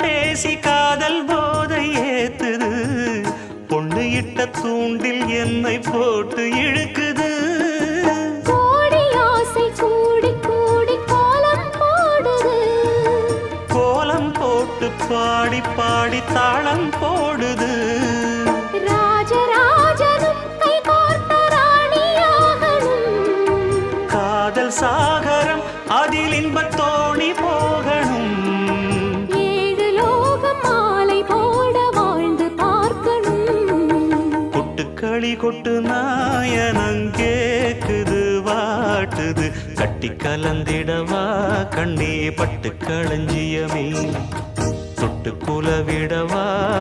பேசி காதல் போதை ஏத்துது. பொண்ணு இட்ட தூண்டில் என்னை போட்டு இழுக்குது. கோலம் போட்டு பாடி பாடி தாளம் போடுது. காதல் சாகரம் அதில் இன்பத்தோணி போ களி கொட்டு நாயனங்கேக்குது வாட்டுது. கட்டி கலந்திடவா கண்ணே பட்டு களஞ்சியமே. தொட்டு குலவிடவா